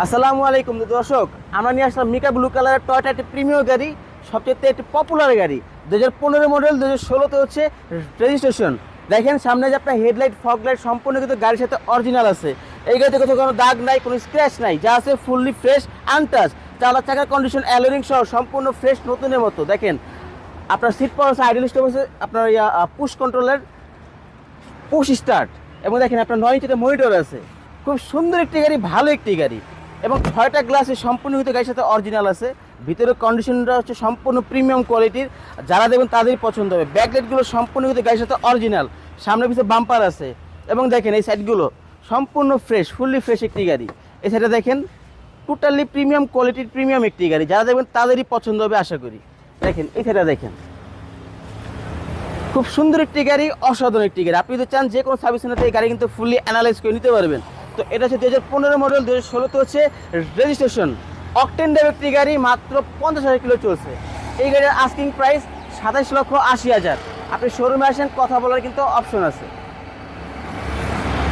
আসসালামু আলাইকুম দর্শক, আমরা নিয়ে আসলাম মিকা ব্লু কালারের টয়টা একটি প্রিমিয়ার গাড়ি, সবচেয়ে একটি পপুলার গাড়ি। দু হাজার পনেরো মডেল দু হাজার ষোলোতে হচ্ছে রেজিস্ট্রেশন দেখেন, সামনে যে আপনার হেডলাইট ফগ লাইট সম্পূর্ণ কিন্তু গাড়ির সাথে অরিজিনাল আছে। এই গাড়িতে কোথাও কোনো দাগ নাই, কোনো স্ক্র্যাচ নাই, যা আছে ফুললি ফ্রেশ আনটাচ চালার চাকার কন্ডিশন অ্যালোরিং সহ সম্পূর্ণ ফ্রেশ নতুনের মতো। দেখেন, আপনার সিট পাওয়ার আছে আইডল স্টপ আছে, আপনার ইয়া পুশ কন্ট্রোলের পুশ স্টার্ট এবং দেখেন, আপনার নয় ইঞ্চিতে মনিটর আছে। খুব সুন্দর একটি গাড়ি, ভালো একটি গাড়ি। এবং ছয়টা গ্লাসে সম্পূর্ণ হয়তো গাড়ির সাথে অরিজিনাল আছে। ভিতরের কন্ডিশনটা হচ্ছে সম্পূর্ণ প্রিমিয়াম কোয়ালিটির যারা দেখবেন তাদেরই পছন্দ হবে। ব্যাকলাইটগুলো সম্পূর্ণ হয়তো গাড়ির সাথে অরিজিনাল সামনে পিছিয়ে বাম্পার আছে। এবং দেখেন এই সাইডগুলো সম্পূর্ণ ফ্রেশ ফুললি ফ্রেশ একটি গাড়ি। এই সাইডে দেখেন টোটালি প্রিমিয়াম কোয়ালিটির প্রিমিয়াম একটি গাড়ি। যারা দেখবেন তাদেরই পছন্দ হবে আশা করি। দেখেন, এই সাইডে দেখেন। খুব সুন্দর একটি গাড়ি, অসাধারণ একটি গাড়ি। আপনি যদি চান যে কোনো সার্ভিস সেন্টার এই গাড়ি কিন্তু ফুললি অ্যানালাইজ করে নিতে পারবেন। তো এটা হচ্ছে দু হাজার পনেরো মডেল দু হাজার হচ্ছে রেজিস্ট্রেশন অকটেন ডেভ গাড়ি মাত্র পঞ্চাশ হাজার কিলো চলছে। এই গাড়ির আস্কিং প্রাইস সাতাইশ লক্ষ আশি হাজার। আপনি শোরুমে আসেন, কথা বলার কিন্তু অপশন আছে।